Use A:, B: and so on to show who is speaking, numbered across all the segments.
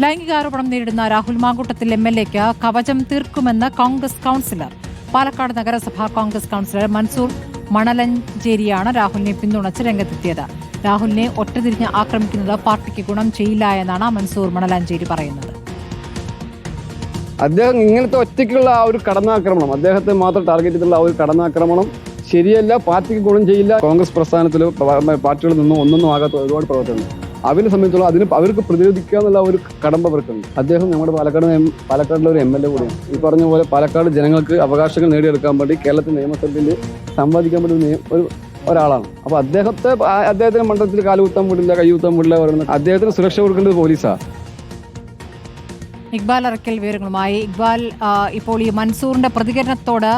A: ലൈംഗികാരോപണം നേരിടുന്ന Rahul Mamkootathil M L എക്ക് കവചം തീർക്കുമെന്ന് കോൺഗ്രസ് കൌൺസിലർ. പാലക്കാട് നഗരസഭാ കോൺഗ്രസ് കൌൺസിലർ മൻസൂർ മണലഞ്ചേരിയാണ് രാഹുലിനെ പിന്തുണച്ച് രംഗത്തെത്തിയത്. രാഹുലിനെ ഒറ്റതിരിഞ്ഞ് ആക്രമിക്കുന്നത് പാർട്ടിക്ക് ഗുണം ചെയ്യില്ല എന്നാണ് മൻസൂർ മണലഞ്ചേരി പറയുന്നത്.
B: അദ്ദേഹം ഇങ്ങനത്തെ ഒറ്റയ്ക്കുള്ള ആ ഒരു കടന്നാക്രമണം അദ്ദേഹത്തെ മാത്രം ടാർഗറ്റ് ചെയ്തുള്ള ആ ഒരു കടന്നാക്രമണം ശരിയല്ല പാർട്ടിക്ക് ഗുണം ചെയ്യില്ല. കോൺഗ്രസ് പ്രസ്ഥാനത്തിൽ പാർട്ടികളിൽ നിന്നും ഒന്നൊന്നും ആകാത്ത ഒരുപാട് പ്രവർത്തനങ്ങൾ. അവരെ സംബന്ധിച്ചോളം അതിന് അവർക്ക് പ്രതിരോധിക്കുക എന്നുള്ള ഒരു കടമ്പ അവർക്കുണ്ട്. അദ്ദേഹം നമ്മുടെ പാലക്കാട് പാലക്കാടിലെ ഒരു എം എൽ എ കൂടിയാണ്. ഈ പറഞ്ഞ പോലെ പാലക്കാട് ജനങ്ങൾക്ക് അവകാശങ്ങൾ നേടിയെടുക്കാൻ വേണ്ടി കേരളത്തിൽ നിയമസഭയിൽ സംവാദിക്കാൻ വേണ്ടി ഒരു ഒരാളാണ്. അപ്പൊ അദ്ദേഹത്തെ അദ്ദേഹത്തിന്റെ മണ്ഡലത്തിൽ കാലുകുത്താൻ വിടില്ല കൈകുത്താൻ വിടില്ല പറയുന്നത് അദ്ദേഹത്തിന് സുരക്ഷ കൊടുക്കേണ്ടത് പോലീസാ.
A: ഇക്ബാൽ അറക്കൽ വിവരങ്ങളുമായി. ഇക്ബാൽ ഇപ്പോൾ ഈ മൻസൂറിന്റെ പ്രതികരണത്തോട്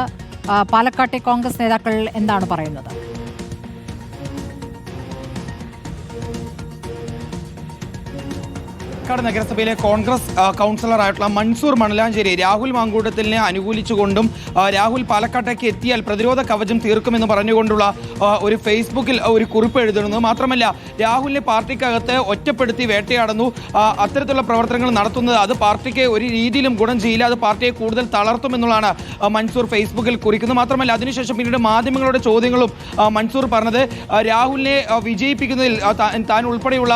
A: പാലക്കാട്ടെ കോൺഗ്രസ് നേതാക്കൾ എന്താണ് പറയുന്നത്?
C: പാലക്കാട് നഗരസഭയിലെ കോൺഗ്രസ് കൗൺസിലറായിട്ടുള്ള മൻസൂർ മണലാഞ്ചേരി രാഹുൽ മാങ്കൂട്ടത്തിലിനെ അനുകൂലിച്ചുകൊണ്ടും രാഹുൽ പാലക്കാട്ടേക്ക് എത്തിയാൽ പ്രതിരോധ കവചം തീർക്കുമെന്ന് പറഞ്ഞുകൊണ്ടുള്ള ഒരു ഫേസ്ബുക്കിൽ ഒരു കുറിപ്പ് എഴുതുന്നു മാത്രമല്ല രാഹുലിനെ പാർട്ടിക്കകത്ത് ഒറ്റപ്പെടുത്തി വേട്ടയാടുന്നു. അത്തരത്തിലുള്ള പ്രവർത്തനങ്ങൾ നടത്തുന്നത് അത് പാർട്ടിക്ക് ഒരു രീതിയിലും ഗുണം ചെയ്യില്ല. അത് പാർട്ടിയെ കൂടുതൽ തളർത്തുമെന്നുള്ളതാണ് മൻസൂർ ഫേസ്ബുക്കിൽ കുറിക്കുന്നത്. മാത്രമല്ല അതിനുശേഷം പിന്നീട് മാധ്യമങ്ങളുടെ ചോദ്യങ്ങളും മൻസൂർ പറഞ്ഞത് രാഹുലിനെ വിജയിപ്പിക്കുന്നതിൽ താൻ ഉൾപ്പെടെയുള്ള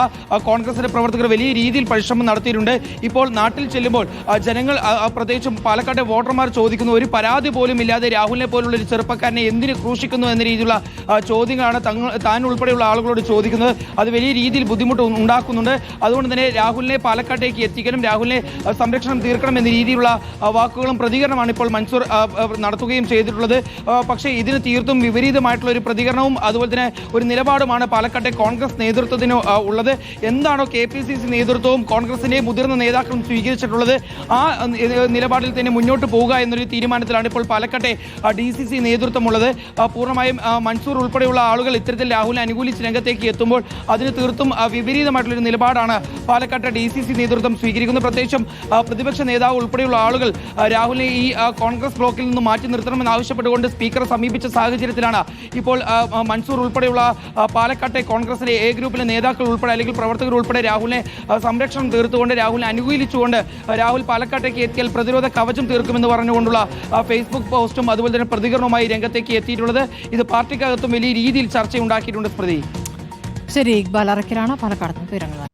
C: കോൺഗ്രസിന്റെ പ്രവർത്തകർ വലിയ രീതിയിൽ പരിശ്രമം നടത്തിയിട്ടുണ്ട്. ഇപ്പോൾ നാട്ടിൽ ചെല്ലുമ്പോൾ ജനങ്ങൾ പ്രത്യേകിച്ചും പാലക്കാട്ടെ വോട്ടർമാർ ചോദിക്കുന്നു ഒരു പരാതി പോലും ഇല്ലാതെ രാഹുലിനെ പോലുള്ള ഒരു ചെറുപ്പക്കാരനെ എന്തിന് ക്രൂശിക്കുന്നു എന്ന രീതിയിലുള്ള ചോദ്യങ്ങളാണ് തങ്ങൾ താൻ ഉൾപ്പെടെയുള്ള ആളുകളോട് ചോദിക്കുന്നത്. അത് വലിയ രീതിയിൽ ബുദ്ധിമുട്ട് ഉണ്ടാക്കുന്നുണ്ട്. അതുകൊണ്ട് തന്നെ രാഹുലിനെ പാലക്കാട്ടേക്ക് എത്തിക്കണം രാഹുലിനെ സംരക്ഷണം തീർക്കണം എന്ന രീതിയിലുള്ള വാക്കുകളും പ്രതികരണമാണ് ഇപ്പോൾ മൻസൂർ നടത്തുകയും ചെയ്തിട്ടുള്ളത്. പക്ഷേ ഇതിന് തീർത്തും വിപരീതമായിട്ടുള്ള ഒരു പ്രതികരണവും അതുപോലെ തന്നെ ഒരു നിലപാടുമാണ് പാലക്കാട്ടെ കോൺഗ്രസ് നേതൃത്വത്തിന് ഉള്ളത്. എന്താണോ കെ പി സി സി നേതൃത്വവും കോൺഗ്രസിന്റെ മുതിർന്ന നേതാക്കളും സ്വീകരിച്ചിട്ടുള്ളത് ആ നിലപാടിൽ തന്നെ മുന്നോട്ട് പോവുക എന്നൊരു തീരുമാനത്തിലാണ് ഇപ്പോൾ പാലക്കാട്ടെ ഡി സി സി നേതൃത്വമുള്ളത്. പൂർണമായും മൻസൂർ ഉൾപ്പെടെയുള്ള ആളുകൾ ഇത്തരത്തിൽ രാഹുലിനെ അനുകൂലിച്ച് രംഗത്തേക്ക് എത്തുമ്പോൾ അതിന് തീർത്തും വിപരീതമായിട്ടുള്ളൊരു നിലപാടാണ് പാലക്കാട്ടെ ഡി സി സി നേതൃത്വം സ്വീകരിക്കുന്നത്. പ്രത്യേകിച്ചും പ്രതിപക്ഷ നേതാവ് ഉൾപ്പെടെയുള്ള ആളുകൾ രാഹുലിനെ ഈ കോൺഗ്രസ് ബ്ലോക്കിൽ നിന്ന് മാറ്റി നിർത്തണമെന്ന് ആവശ്യപ്പെട്ടുകൊണ്ട് സ്പീക്കറെ സമീപിച്ച സാഹചര്യത്തിലാണ് ഇപ്പോൾ മൻസൂർ ഉൾപ്പെടെയുള്ള പാലക്കാട്ടെ കോൺഗ്രസിലെ എ ഗ്രൂപ്പിലെ നേതാക്കൾ ഉൾപ്പെടെ അല്ലെങ്കിൽ പ്രവർത്തകർ ഉൾപ്പെടെ രാഹുലിനെ ആ, സംരക്ഷണം തീർത്തുകൊണ്ട് രാഹുൽ അനുകൂലിച്ചുകൊണ്ട് രാഹുൽ പാലക്കാട്ടേക്ക് എത്തിയാൽ പ്രതിരോധ കവചം തീർക്കുമെന്ന് പറഞ്ഞുകൊണ്ടുള്ള ഫേസ്ബുക്ക് പോസ്റ്റും അതുപോലെ തന്നെ പ്രതികരണവുമായി രംഗത്തേക്ക് എത്തിയിട്ടുള്ളത്. ഇത് പാർട്ടിക്കകത്തും വലിയ രീതിയിൽ ചർച്ചയുണ്ടാക്കിയിട്ടുണ്ട് സ്മൃതി.
A: ശരി ഇക്ബാൽ അറക്കലാണ് പാലക്കാട് നിന്ന് വിവരങ്ങൾ